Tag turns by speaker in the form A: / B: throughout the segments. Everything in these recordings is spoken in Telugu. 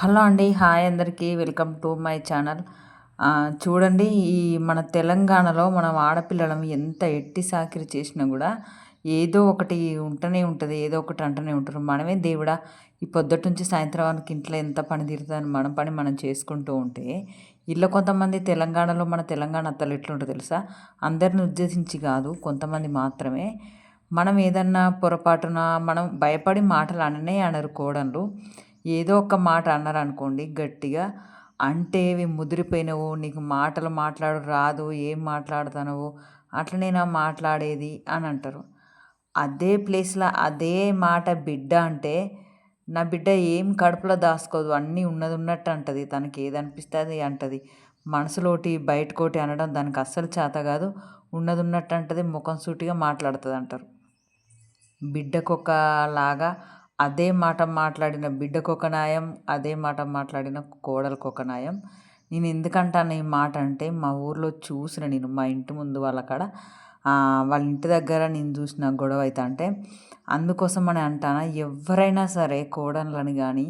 A: హలో అండి హాయ్ అందరికీ. Welcome to my channel. చూడండి ఈ మన తెలంగాణలో మనం ఆడపిల్లలం ఎంత ఎట్టి సాకిరి చేసినా కూడా ఏదో ఒకటి ఉంటూనే ఉంటుంది ఏదో ఒకటి అంటూనే ఉంటారు. మనమే దేవుడా ఈ పొద్దుటి నుంచి సాయంత్రం వరకు ఇంట్లో ఎంత పని తీరుతుందని మన పని మనం చేసుకుంటూ ఉంటే ఇళ్ళ కొంతమంది తెలంగాణలో మన తెలంగాణ అత్తలు ఎట్లుంటుందో తెలుసా? అందరిని ఉద్దేశించి కాదు కొంతమంది మాత్రమే. మనం ఏదన్నా పొరపాటున మనం భయపడి మాటలు అననే అనరు కోడన్లు ఏదో ఒక మాట అన్నారనుకోండి గట్టిగా అంటే ఇవి ముదిరిపోయినవు నీకు మాటలు మాట్లాడు రాదు ఏం మాట్లాడుతున్నావు అట్లనేనా మాట్లాడేది అని అంటారు. అదే ప్లేస్లో అదే మాట బిడ్డ అంటే నా బిడ్డ ఏం కడుపులో దాచుకోదు అన్నీ ఉన్నది ఉన్నట్టు అంటది తనకి ఏది అనిపిస్తుంది అంటది. మనసులోటి బయటకోటి అనడం దానికి అస్సలు చేత కాదు ఉన్నది ఉన్నట్టు అంటది ముఖం సూటిగా మాట్లాడుతుంది అంటారు. బిడ్డకొకలాగా అదే మాట మాట్లాడిన బిడ్డకు ఒక న్యాయం అదే మాట మాట్లాడిన కోడలకు ఒక న్యాయం. నేను ఎందుకంటాను ఈ మాట అంటే మా ఊర్లో చూసిన నేను మా ఇంటి ముందు వాళ్ళ కాడ వాళ్ళ ఇంటి దగ్గర నేను చూసిన గొడవ అయితే అంటే అందుకోసం అని అంటాను? ఎవరైనా సరే కోడళ్ళని కానీ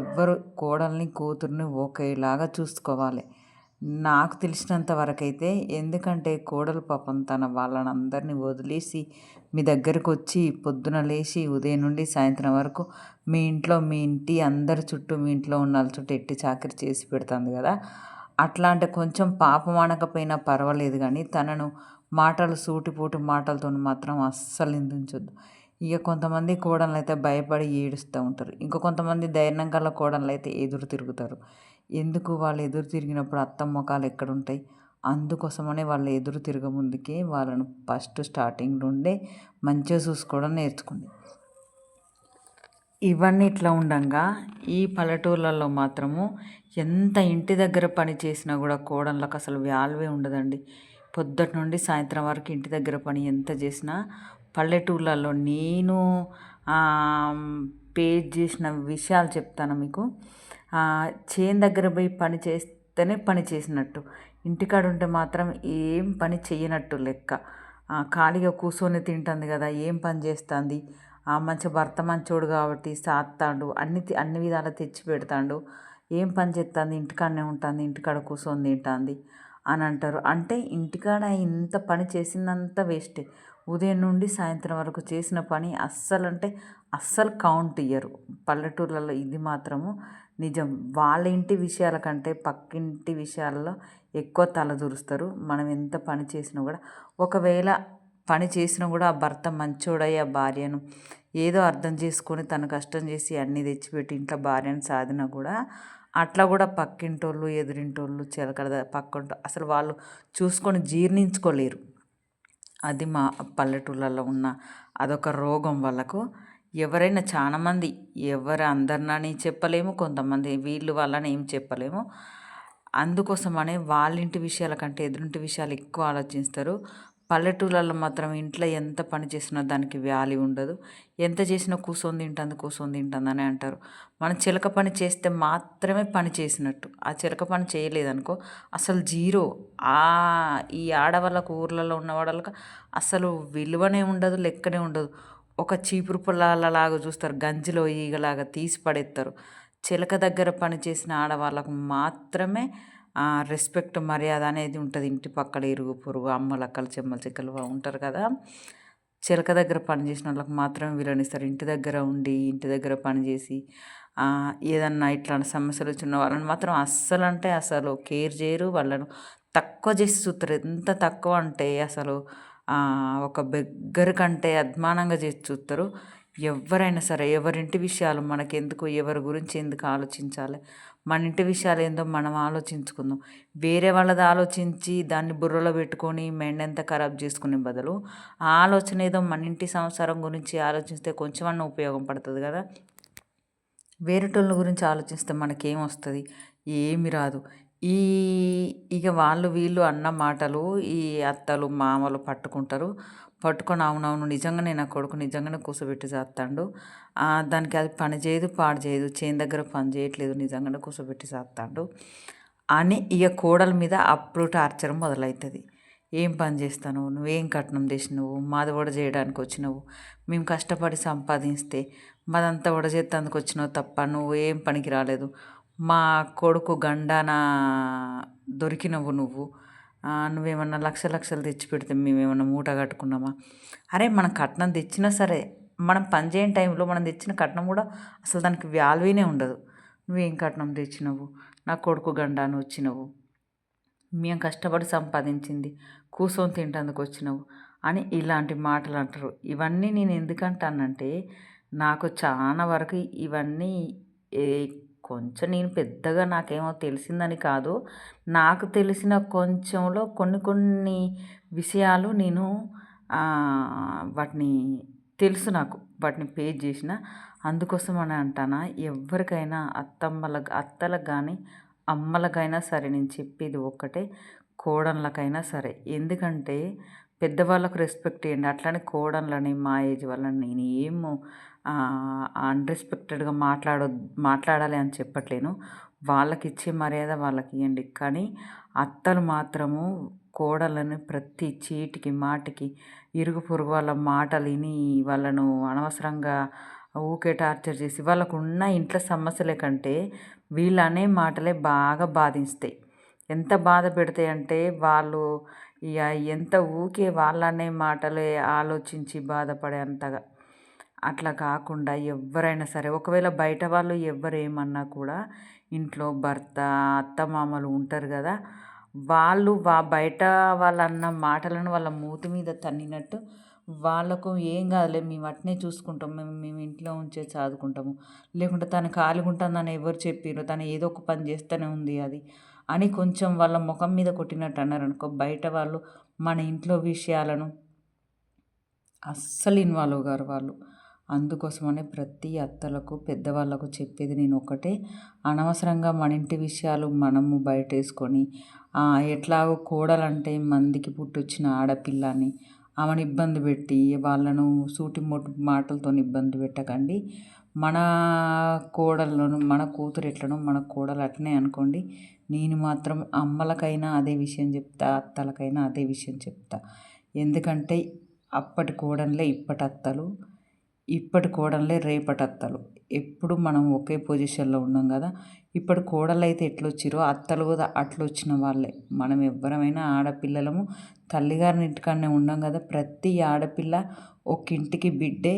A: ఎవ్వరు కోడల్ని కూతుర్ని ఒకేలాగా చూసుకోవాలి. నాకు తెలిసినంత వరకైతే ఎందుకంటే కోడలు పాపం తన వాళ్ళని అందరినీ వదిలేసి మీ దగ్గరకు వచ్చి పొద్దున లేచి ఉదయం నుండి సాయంత్రం వరకు మీ ఇంట్లో మీ ఇంటి అందరి చుట్టూ మీ ఇంట్లో ఉన్న వాళ్ళ చుట్టూ ఎట్టి చాకరి చేసి పెడుతుంది కదా? అట్లా అంటే కొంచెం పాపం అనకపోయినా పర్వాలేదు కానీ తనను మాటలు సూటిపోటు మాటలతో మాత్రం అస్సలు నిందించొద్దు. ఇక కొంతమంది కోడళ్ళు అయితే భయపడి ఏడుస్తూ ఉంటారు. ఇంకా కొంతమంది ధైర్యం గల కోడళ్ళు అయితే ఎదురు తిరుగుతారు. ఎందుకు వాళ్ళు ఎదురు తిరిగినప్పుడు అత్త ముఖాలు ఎక్కడుంటాయి అందుకోసమనే వాళ్ళు ఎదురు తిరగముందుకే వాళ్ళను ఫస్ట్ స్టార్టింగ్ నుండే మంచిగా చూసుకోవడం నేర్చుకోండి ఇవన్నీ ఇట్లా ఉండగా ఈ పల్లెటూర్లలో మాత్రము ఎంత ఇంటి దగ్గర పని చేసినా కూడా కోడళ్ళకు అసలు వాల్వే ఉండదండి. పొద్దుటి నుండి సాయంత్రం వరకు ఇంటి దగ్గర పని ఎంత చేసినా పల్లెటూర్లలో నేను పేజ్ చేసిన విషయాలు చెప్తాను మీకు. చేను దగ్గర పోయి పని చేస్తేనే పని చేసినట్టు. ఇంటికాడ ఉంటే మాత్రం ఏం పని చెయ్యనట్టు లెక్క. ఖాళీగా కూర్చొని తింటుంది కదా ఏం పని చేస్తుంది? మంచి భర్త మంచోడు కాబట్టి సాత్తాడు అన్ని అన్ని విధాలు తెచ్చి పెడతాడు. ఏం పని చేస్తుంది? ఇంటికాడనే ఉంటుంది ఇంటికాడ కూర్చొని తింటుంది అని అంటారు. అంటే ఇంటికాడ ఇంత పని చేసిందంతా వేస్టే. ఉదయం నుండి సాయంత్రం వరకు చేసిన పని అస్సలు అంటే అస్సలు కౌంట్ ఇయ్యరు. పల్లెటూర్లలో ఇది మాత్రము నిజం. వాళ్ళ ఇంటి విషయాల కంటే పక్కింటి విషయాల్లో ఎక్కువ తలదూరుస్తారు మనం ఎంత పని చేసినా కూడా ఒకవేళ పని చేసినా కూడా ఆ భర్త మంచోడై ఆ భార్యను ఏదో అర్థం చేసుకొని తను కష్టం చేసి అన్నీ తెచ్చిపెట్టి ఇంట్లో భార్యను సాధినా కూడా అట్లా కూడా పక్కింటోళ్ళు ఎదురింటోళ్ళు చిలకడ పక్కంటో అసలు వాళ్ళు చూసుకొని జీర్ణించుకోలేరు. అది మా పల్లెటూళ్ళలో ఉన్న అదొక రోగం వాళ్ళకు. ఎవరైనా చాలామంది ఎవరు అందరినని చెప్పలేము కొంతమంది వీళ్ళు వాళ్ళని ఏం చెప్పలేము. అందుకోసమనే వాళ్ళ ఇంటి విషయాల కంటే ఎదురింటి విషయాలు ఎక్కువ ఆలోచిస్తారు. పల్లెటూళ్ళల్లో మాత్రం ఇంట్లో ఎంత పని చేసినా దానికి వ్యాల్యూ ఉండదు. ఎంత చేసినా కూర్చొని తింటుంది కూర్చొని తింటుంది అని అంటారు. మనం చిలక పని చేస్తే మాత్రమే పని చేసినట్టు. ఆ చిలక పని చేయలేదనుకో అసలు జీరో. ఆ ఈ ఆడవాళ్ళకు ఊర్లలో ఉన్న వాళ్ళకు అసలు విలువనే ఉండదు లెక్కనే ఉండదు. ఒక చీపురు పుల్లలాగా చూస్తారు గంజిలో ఈగలాగా తీసి పడేస్తారు. చిలక దగ్గర పనిచేసిన ఆడవాళ్ళకు మాత్రమే రెస్పెక్ట్ మర్యాద అనేది ఉంటుంది. ఇంటి పక్కల ఇరుగు పొరుగు అమ్మలక్కలు చెమ్మల చెక్కలు ఉంటారు కదా. చిలక దగ్గర పనిచేసిన వాళ్ళకి మాత్రమే విలువనిస్తారు ఇంటి దగ్గర ఉండి ఇంటి దగ్గర పనిచేసి ఏదన్నా ఇట్లాంటి సమస్యలు వచ్చిన వాళ్ళని మాత్రం అస్సలు అంటే అసలు కేర్ చేయరు. వాళ్ళను తక్కువ చేసి చూస్తారు ఎంత తక్కువ అంటే అసలు ఒక బెగ్గర కంటే అద్మానంగా చేసి చూస్తారు ఎవరైనా సరే ఎవరింటి విషయాలు మనకెందుకు ఎవరి గురించి ఎందుకు ఆలోచించాలి? మన ఇంటి విషయాలు ఏందో మనం ఆలోచించుకుందాం. వేరే వాళ్ళది ఆలోచించి దాన్ని బుర్రలో పెట్టుకొని మెండెంత ఖరాబ్ చేసుకునే బదులు ఆ ఆలోచన ఏదో మన ఇంటి సంసారం గురించి ఆలోచిస్తే కొంచెం అన్న ఉపయోగం పడుతుంది కదా. వేరేటోళ్ళ గురించి ఆలోచిస్తే మనకేం వస్తుంది? ఏమి రాదు. ఈ ఇక వాళ్ళు వీళ్ళు అన్న మాటలు ఈ అత్తలు మామలు పట్టుకుంటారు. పట్టుకొని అవునవును నిజంగానే నా కొడుకు నిజంగానే కూర్చోబెట్టి చేస్తాడు దానికి అది పని చేయదు పాడు చేయదు చేను దగ్గర పని చేయట్లేదు నిజంగానే కూర్చోబెట్టి చేస్తాడు అని ఇక కోడల మీద అప్పుడు టార్చర్ మొదలవుతుంది ఏం పని చేస్తాను? నువ్వేం కట్నం చేసినావు మాది కూడా చేయడానికి వచ్చినావు? మేము కష్టపడి సంపాదిస్తే మాదంతా ఉడజెత్తేందుకు వచ్చినావు తప్ప నువ్వు ఏం పనికి రాలేదు. మా కొడుకు గండాన దొరికినవు నువ్వు. నువ్వేమన్నా లక్ష లక్షలు తెచ్చి పెడితే మేమేమన్నా మూట కట్టుకున్నామా? అరే మనం కట్నం తెచ్చినా సరే మనం పని చేయని టైంలో మనం తెచ్చిన కట్నం కూడా అసలు దానికి వాల్యూనే ఉండదు. నువ్వేం కట్నం తెచ్చినావు? నా కొడుకు గండాను వచ్చినవు. మేము కష్టపడి సంపాదించింది. కూర్చొని తింటందుకు వచ్చినావు అని ఇలాంటి మాటలు అంటారు. ఇవన్నీ నేను ఎందుకంటానంటే నాకు చాలా వరకు ఇవన్నీ ఏ కొంచెం నేను పెద్దగా నాకేమో తెలిసిందని కాదు. నాకు తెలిసిన కొంచెంలో కొన్ని కొన్ని విషయాలు నేను వాటిని తెలుసు నాకు. వాటిని పేజ్ చేసిన. అందుకోసం అని అంటానా ఎవరికైనా అత్తమ్మల అత్తలకు కానీ అమ్మలకైనా సరే నేను చెప్పేది ఒక్కటే కోడళ్ళకైనా సరే. ఎందుకంటే పెద్దవాళ్ళకు రెస్పెక్ట్ ఇవ్వండి అట్లనే కోడళ్ళని మా ఏజ్ వాళ్ళని నేను ఏమో అన్రెస్పెక్టెడ్గా మాట్లాడ మాట్లాడాలి అని చెప్పట్లేను. వాళ్ళకి ఇచ్చే మర్యాద వాళ్ళకి ఇవ్వండి కానీ అత్తలు మాత్రము కోడళ్ళని ప్రతి చీటికి మాటికి ఇరుగు పొరుగు వాళ్ళ మాటలు విని వాళ్ళను అనవసరంగా ఊకే టార్చర్ చేసి వాళ్ళకు ఉన్న ఇంట్లో సమస్యల కంటే వీళ్ళు అనే మాటలే బాగా బాధిస్తాయి. ఎంత బాధ పెడతాయి అంటే వాళ్ళు ఇక ఎంత ఊకే వాళ్ళనే మాటలే ఆలోచించి బాధపడే అంతగా. అట్లా కాకుండా ఎవరైనా సరే ఒకవేళ బయట వాళ్ళు ఎవరు ఏమన్నా కూడా ఇంట్లో భర్త అత్తమామలు ఉంటారు కదా వాళ్ళు వా బయట వాళ్ళు అన్న మాటలను వాళ్ళ మూతి మీద తన్నినట్టు వాళ్ళకు ఏం కాదులే మేము అట్నే చూసుకుంటాం మేము మేము ఇంట్లో ఉంచే చదువుకుంటాము లేకుంటే తను ఖాళీగా ఉంటుందని ఎవరు చెప్పారు తను ఏదో ఒక పని చేస్తూనే ఉంది అది అని కొంచెం వాళ్ళ ముఖం మీద కొట్టినట్టు అన్నారు అనుకో బయట వాళ్ళు మన ఇంట్లో విషయాలను అస్సలు ఇన్వాల్వ్ గారు వాళ్ళు. అందుకోసమనే ప్రతి అత్తలకు పెద్దవాళ్ళకు చెప్పేది నేను ఒకటే అనవసరంగా మన ఇంటి విషయాలు మనము బయట వేసుకొని ఎట్లాగో కోడలంటే మందికి పుట్టొచ్చిన ఆడపిల్ల అని ఆమెను ఇబ్బంది పెట్టి వాళ్ళను సూటి మోటి మాటలతో ఇబ్బంది పెట్టకండి. మన కోడళ్ళను మన కూతురు ఎట్లనో మన కోడలు అట్లనే అనుకోండి. నేను మాత్రం అమ్మలకైనా అదే విషయం చెప్తా అత్తలకైనా అదే విషయం చెప్తా. ఎందుకంటే అప్పటి కోడళ్ళే ఇప్పటి అత్తలు. ఇప్పటి కోడళ్ళే రేపటి అత్తలు ఎప్పుడు మనం ఒకే పొజిషన్లో ఉన్నాం కదా ఇప్పటి కోడలు అయితే ఎట్లొచ్చిరో అత్తలు కూడా అట్లొచ్చిన వాళ్ళే. మనం ఎవ్వరమైనా ఆడపిల్లలము తల్లిగారిని ఇంటికాడనే ఉన్నాం కదా ప్రతి ఆడపిల్ల ఒక ఇంటికి బిడ్డే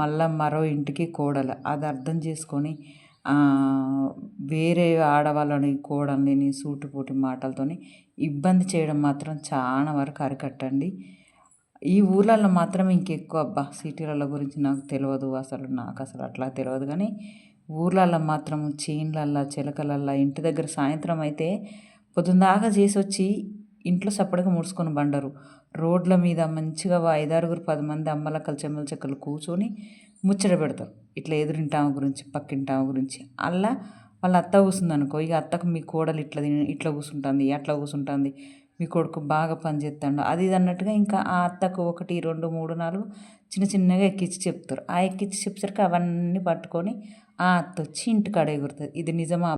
A: మళ్ళా మరో ఇంటికి కోడలు. అది అర్థం చేసుకొని వేరే ఆడవాళ్ళని కోడల్ని సూటిపోటి మాటలతోని ఇబ్బంది చేయడం మాత్రం చాలా వరకు అరికట్టండి. ఈ ఊర్లలో మాత్రం ఇంకెక్కువ అబ్బా! సిటీలలో గురించి నాకు తెలియదు అసలు నాకు అసలు అట్లా తెలియదు కానీ ఊర్లలో మాత్రం చేన్లల్లో చిలకలల్లో ఇంటి దగ్గర సాయంత్రం అయితే పొద్దుందాకా చేసి వచ్చి ఇంట్లో సప్పడిగా ముడుచుకొని బండరు. రోడ్ల మీద మంచిగా ఐదారుగురు పది మంది అమ్మలక్కలు చెమ్మల చెక్కలు కూర్చొని ముచ్చట పెడతారు ఇట్లా ఎదురింటామ గురించి పక్కింటామ గురించి. అలా వాళ్ళ అత్త కూర్చుంది అనుకో ఇక అత్తకు మీ కోడలు ఇట్లా ఇట్లా కూర్చుంటుంది అట్లా కూర్చుంటుంది మీ కొడుకు బాగా పని చేస్తాడు. అది ఇది అన్నట్టుగా ఇంకా ఆ అత్తకు ఒకటి రెండు మూడు నాలుగు చిన్న చిన్నగా ఎక్కించి చెప్తారు. ఆ ఎక్కించి చెప్పేసరికి అవన్నీ పట్టుకొని ఆ అత్త వచ్చి ఇంటికాడ ఎగురుతుంది. ఇది నిజమా?